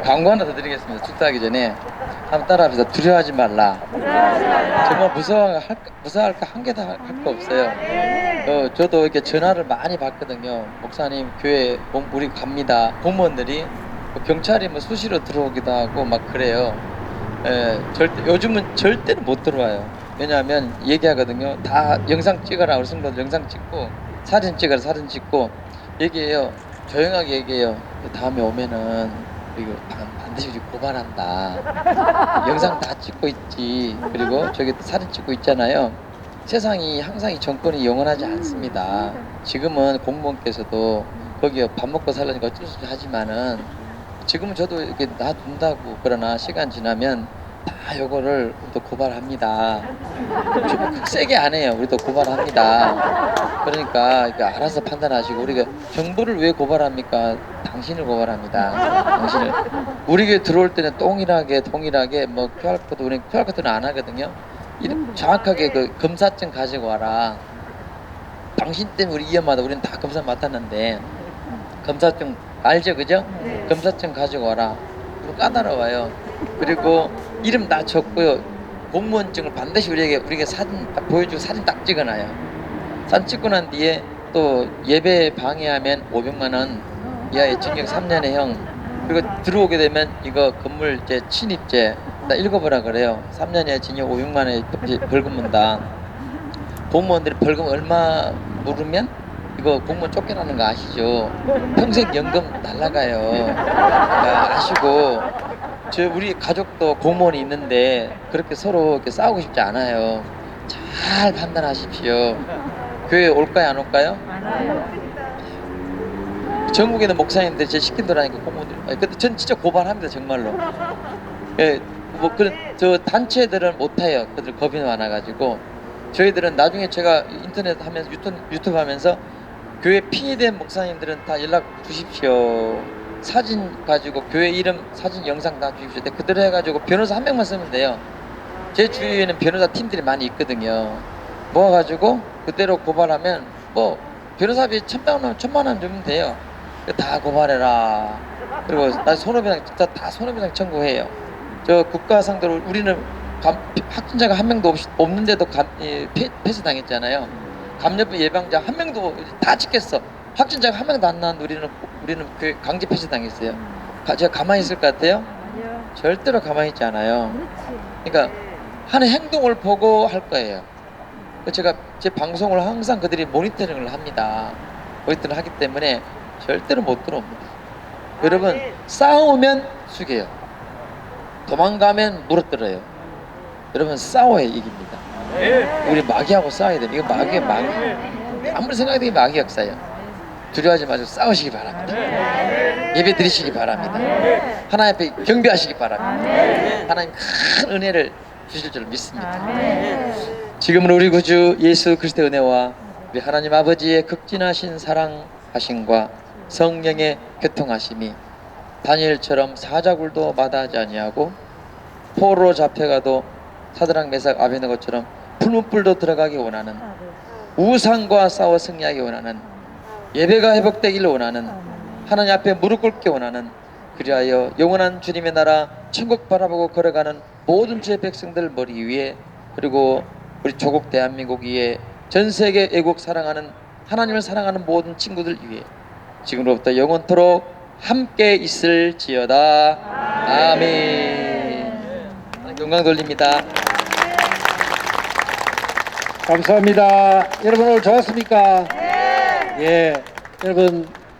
광고 하나 더 드리겠습니다. 축사하기 전에 한번 따라합시다. 두려워하지 말라. 정말 무서워할 무서워할까 한 개도 할 거 없어요. 어, 저도 이렇게 전화를 많이 받거든요. 목사님 교회 공- 우리 갑니다. 공무원들이 뭐 경찰이 뭐 수시로 들어오기도 하고 막 그래요. 예, 절대 요즘은 절대로 못 들어와요. 왜냐하면 얘기하거든요. 다 영상 찍어라 우리 성도들 영상 찍고 사진 찍어라 사진 찍고 얘기해요. 조용하게 얘기해요. 다음에 오면은 이거 반- 반드시 우리 고발한다. 영상 다 찍고 있지. 그리고 저기 사진 찍고 있잖아요. 세상이 항상 이 정권이 영원하지 않습니다. 지금은 공무원께서도 거기에 밥 먹고 살려니까 어쩔 수 없이 하지만은 지금은 저도 이렇게 놔둔다고 그러나 시간 지나면 다 요거를 또 고발합니다. 좀 세게 안 해요. 우리도 고발합니다. 그러니까 알아서 판단하시고 우리가 정부를 왜 고발합니까? 당신을 고발합니다. 당신을 우리 교회 들어올 때는 동일하게 동일하게 뭐 QR 코드 우리 QR 코드는 안 하거든요. 이름 정확하게 그 검사증 가지고 와라. 당신 때문에 우리 위험하다. 우리는 다 검사 맡았는데 검사증 알죠, 그죠? 검사증 가지고 와라. 까다로워요. 그리고 이름 다 적고요. 공무원증을 반드시 우리에게 우리에게 사진 딱 보여주고 사진 딱 찍어놔요. 사진 찍고 난 뒤에 또 예배 방해하면 500만 원 이하의 징역 3년의 형. 그리고 들어오게 되면 이거 건물 제 침입죄 나 읽어보라 그래요. 3년 이하 징역 500만 원의 벌금 문다. 공무원들이 벌금 얼마 물으면 이거 공무원 쫓겨나는 거 아시죠? 평생 연금 날라가요. 그러니까 아시고 저 우리 가족도 공무원이 있는데 그렇게 서로 이렇게 싸우고 싶지 않아요. 잘 판단하십시오. 교회 올까요 안 올까요? 전국에는 목사님들 제 시킨더라니까 공무원들. 아니, 근데 전 진짜 고발합니다 정말로. 예, 뭐 그런 저 단체들은 못해요. 그들 겁이 많아가지고 저희들은 나중에 제가 인터넷 하면서 유튜브, 유튜브 하면서 교회 피해된 목사님들은 다 연락 주십시오. 사진 가지고 교회 이름 사진 영상 다 주십시오. 근데 그대로 해가지고 변호사 한 명만 쓰면 돼요. 제 주위에는 변호사 팀들이 많이 있거든요. 모아가지고 그대로 고발하면 뭐 변호사비 천만 원, 천만 원 주면 돼요. 다 고발해라. 그리고 나 손해배상 진짜 다 손해배상 청구해요. 저 국가 상대로 우리는 감, 확진자가 한 명도 없, 없는데도 감, 예, 폐, 폐쇄당했잖아요. 감염병 예방자 한 명도 다 찍겠어. 확진자가 한 명도 안 나왔는데 우리는 우리는 그 강제 폐쇄 당했어요. 가, 제가 가만히 있을 것 같아요? 절대로 가만히 있지 않아요. 그러니까 하는 행동을 보고 할 거예요. 그 제가 제 방송을 항상 그들이 모니터링을 합니다. 모니터링을 하기 때문에 절대로 못 들어옵니다. 여러분 싸우면 숙여요. 도망가면 물어뜯어요. 여러분 싸워야 이깁니다. 우리 마귀하고 싸워야 됩니다. 이거 마귀의 마귀. 아무리 생각해도 마귀 역사예요. 두려워하지 마시고 싸우시기 바랍니다. 예배 드리시기 바랍니다. 하나님 앞에 경배하시기 바랍니다. 하나님 큰 은혜를 주실 줄 믿습니다. 지금은 우리 구주 예수 그리스도의 은혜와 우리 하나님 아버지의 극진하신 사랑하심과 성령의 교통하심이 다니엘처럼 사자굴도 마다하지 아니하고 포로로 잡혀가도 사드랑 메삭 아베느고처럼 푸른 불도 들어가기 원하는 우상과 싸워 승리하기 원하는 예배가 회복되기를 원하는 하나님 앞에 무릎 꿇기 원하는 그리하여 영원한 주님의 나라 천국 바라보고 걸어가는 모든 주의 백성들 머리 위에 그리고 우리 조국 대한민국 위에 전 세계 애국 사랑하는 하나님을 사랑하는 모든 친구들 위에 지금로부터 영원토록 함께 있을지어다 아멘 영광 돌립니다. 감사합니다. 여러분 오늘 좋았습니까? 예. 여러분